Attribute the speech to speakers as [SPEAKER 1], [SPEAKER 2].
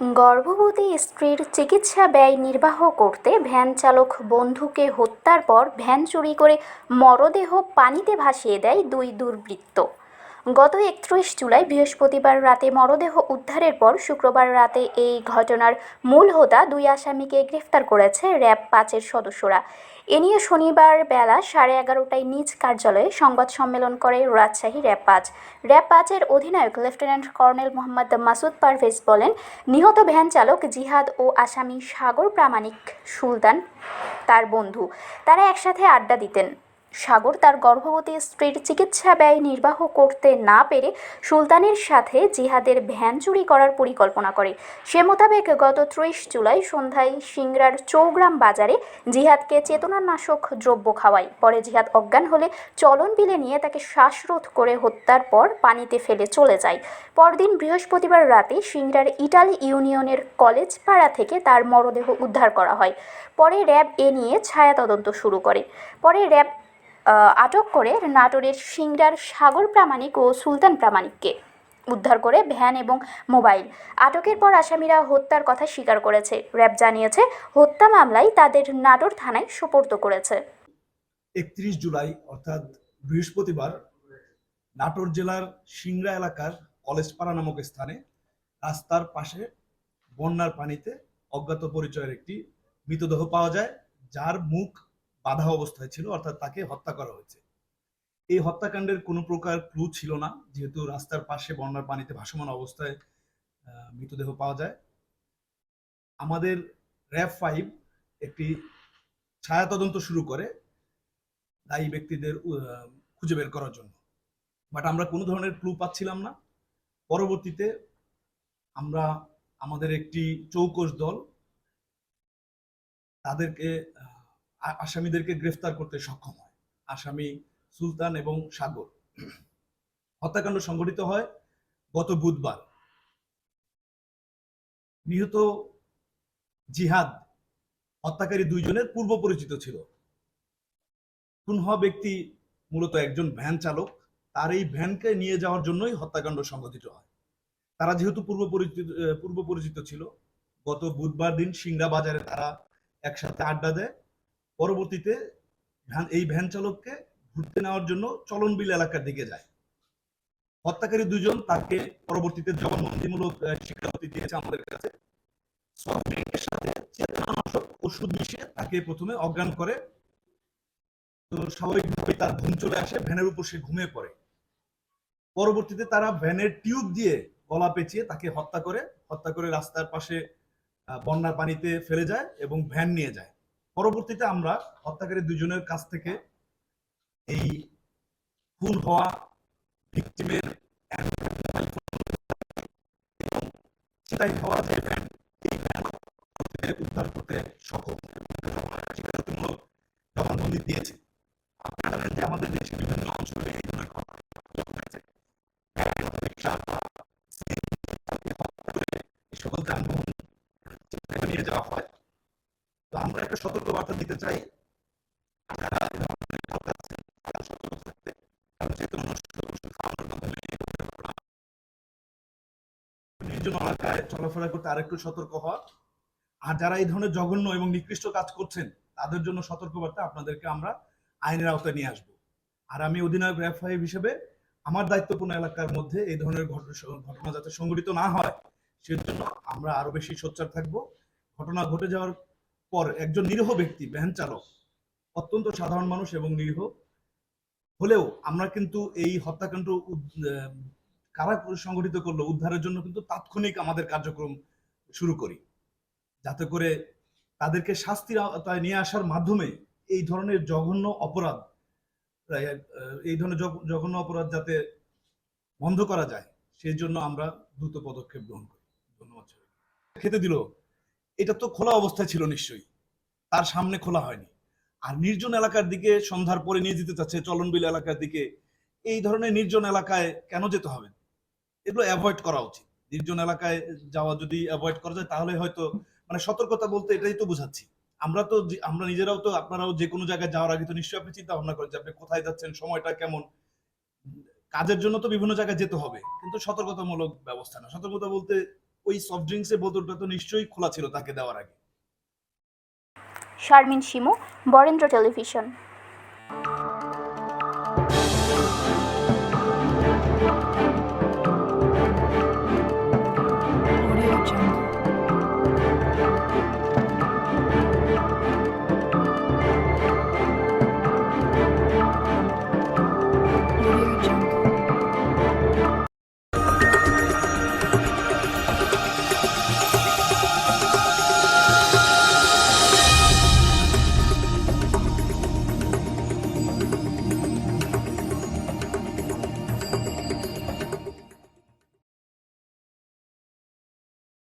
[SPEAKER 1] গর্ভবতী স্ত্রীর চিকিৎসা ব্যয় নির্বাহ করতে ভ্যান চালক বন্ধুকে হত্যার পর ভ্যান চুরি করে মরদেহ পানিতে ভাসিয়ে দেয় দুই দুর্বৃত্ত। গত একত্রিশ জুলাই বৃহস্পতিবার রাতে মরদেহ উদ্ধারের পর শুক্রবার রাতে এই ঘটনার মূল হোতা দুই আসামিকে গ্রেফতার করেছে র্যাব পাঁচের সদস্যরা। এ নিয়ে শনিবার বেলা সাড়ে এগারোটায় নিজ কার্যালয়ে সংবাদ সম্মেলন করে রাজশাহী র্যাব পাঁচ। র্যাব পাঁচের অধিনায়ক লেফটেন্যান্ট কর্নেল মোহাম্মদ মাসুদ পারভেজ বলেন, নিহত ভ্যান চালক জিহাদ ও আসামি সাগর প্রামাণিক সুলতান, তার বন্ধু। তারা একসাথে আড্ডা দিতেন। সাগর তার গর্ভবতী স্ত্রীর চিকিৎসা ব্যয় নির্বাহ করতে না পেরে সুলতানের সাথে জিহাদের ভ্যান চুরি করার পরিকল্পনা করে। সে মোতাবেক গত ত্রিশ জুলাই সন্ধ্যায় সিংড়ার চৌগ্রাম বাজারে জিহাদকে চেতনানাশক দ্রব্য খাওয়ায়। পরে জিহাদ অজ্ঞান হলে চলন বিলে নিয়ে তাকে শ্বাসরোধ করে হত্যার পর পানিতে ফেলে চলে যায়। পরদিন বৃহস্পতিবার রাতে সিংড়ার ইটালি ইউনিয়নের কলেজ পাড়া থেকে তার মরদেহ উদ্ধার করা হয়। পরে র্যাব এ নিয়ে ছায়া তদন্ত শুরু করে। পরে র্যাব আটক করে নাটোরের সিংড়ার সাগর প্রামাণিক ও সুলতান প্রামাণিককে উদ্ধার করে ভ্যান এবং মোবাইল। আটকের পর আসামিরা হত্যার কথা স্বীকার করেছে। র্যাব জানিয়েছে, হত্যা মামলায় তাদের নাটোর থানায় সোপর্দ করেছে।
[SPEAKER 2] একত্রিশ জুলাই, অর্থাৎ বৃহস্পতিবার, নাটোর জেলার সিংড়া এলাকার কলেজপাড়া নামক স্থানে রাস্তার পাশে বন্যার পানিতে অজ্ঞাত পরিচয়ের একটি মৃতদেহ পাওয়া যায়, যার মুখ বাধা অবস্থায় ছিল, অর্থাৎ তাকে হত্যা করা হয়েছে। এই হত্যাকাণ্ডের কোনো প্রকার ক্লু ছিল না, যেহেতু রাস্তার পাশে বন্যার পানিতে ভাসমান অবস্থায় মৃতদেহ পাওয়া যায়। আমাদের র্যাব ফাইভ একটি ছায়া তদন্ত শুরু করে দায়ী ব্যক্তিদের খুঁজে বের করার জন্য। বাট আমরা কোনো ধরনের ক্লু পাচ্ছিলাম না। পরবর্তীতে আমরা আমাদের একটি চৌকস দল তাদেরকে আসামিদেরকে গ্রেফতার করতে সক্ষম হয়। আসামি সুলতান এবং সাগর। হত্যাকাণ্ড সংঘটিত হয় গত বুধবার। নিহত জিহাদ হত্যাকারী দুইজনের পূর্ব পরিচিত ছিল। খুন হওয়া ব্যক্তি মূলত একজন ভ্যান চালক। তার এই ভ্যানকে নিয়ে যাওয়ার জন্যই হত্যাকাণ্ড সংঘটিত হয়। তারা যেহেতু পূর্ব পরিচিত পূর্ব পরিচিত ছিল, গত বুধবার দিন সিংড়া বাজারে তারা একসাথে আড্ডা দেয়। পরবর্তীতে ভ্যান, এই ভ্যান চালককে ঘুরতে নেওয়ার জন্য চলনবিল এলাকার দিকে যায়। হত্যাকারী দুজন তাকে পরবর্তীতে জবানবন্দিমূলক স্বীকারোক্তি দিয়েছে আমাদের কাছে। ওষুধ মিশিয়ে তাকে প্রথমে অজ্ঞান করে। তো স্বাভাবিকভাবে তার ঘুম চলে আসে, ভ্যানের উপর সে ঘুমিয়ে পড়ে। পরবর্তীতে তারা ভ্যানের টিউব দিয়ে গলা পেঁচিয়ে তাকে হত্যা করে। হত্যা করে রাস্তার পাশে বন্যার পানিতে ফেলে যায় এবং ভ্যান নিয়ে যায়। পরবর্তীতে আমরা হত্যাকারী দুজনের কাছ থেকে এই খুন হওয়া ভিকটিমের সেটাই হওয়া যে উদ্ধার করতে সক্ষম। জবানবন্দি দিয়েছে। যে আমাদের দেশে বিভিন্ন অঞ্চলে এই ধরনের সকল যানবাহন নিয়ে যাওয়া হয়। সতর্ক বার্তা দিতে চাই চলাফেরা করতে আরেকটু সতর্ক আর যারা এই ধরনের জঘন্য এবং নিকৃষ্ট কাজ করছেন, তাদের জন্য সতর্কবার্তা আপনাদেরকে আমরা আইনের আওতায় নিয়ে আসব। আর আমি অধিনায়ক র্যাব ফাইভ হিসেবে আমার দায়িত্বপূর্ণ এলাকার মধ্যে এই ধরনের ঘটনা যাতে সংঘটিত না হয়, সেজন্য আমরা আরও বেশি সোচ্চার থাকব। ঘটনা ঘটে যাওয়ার পর একজন নিরীহ ব্যক্তি ভ্যান চালক, অত্যন্ত সাধারণ মানুষ এবং নিরীহ, হলেও আমরা কিন্তু এই হত্যাকাণ্ড কারা সংগঠিত করল, উদ্ধারের জন্য কিন্তু তাৎক্ষণিক আমাদের কার্যক্রম শুরু করি। যাতে করে তাদেরকে শাস্তির আওতায় নিয়ে আসার মাধ্যমে এই ধরনের জঘন্য অপরাধ এই ধরনের জঘন্য অপরাধ যাতে বন্ধ করা যায়, সেই জন্য আমরা দ্রুত পদক্ষেপ গ্রহণ করি। ধন্যবাদ। খেতে দিল। এটা তো খোলা অবস্থায় ছিল নিশ্চয়ই। তার সামনে খোলা হয়নি। আর নির্জন এলাকার দিকে সন্ধ্যার পরে নিয়ে যেতে চাচ্ছে চলনবিল এলাকার দিকে। এই ধরনের নির্জন এলাকায় কেন যেতে হবে? এগুলো অ্যাভয়েড করা উচিত। নির্জন এলাকায় যাওয়া যদি অ্যাভয়েড করা যায়, তাহলে হয়তো মানে সতর্কতা বলতে এটাই তো বোঝাচ্ছি। আমরা তো আমরা নিজেরাও তো, আপনারাও যে কোনো জায়গায় যাওয়ার আগে তো নিশ্চয়ই আপনি চিন্তা ভাবনা করেন যে আপনি কোথায় যাচ্ছেন, সময়টা কেমন। কাজের জন্য তো বিভিন্ন জায়গায় যেতে হবে, কিন্তু সতর্কতামূলক ব্যবস্থা না। সতর্কতা বলতে ওই সফট ড্রিঙ্কসের বোতলটা তো নিশ্চয়ই খোলা ছিল তাকে দেওয়ার আগে।
[SPEAKER 1] শারমিন শিমু, বরেন্দ্র টেলিভিশন।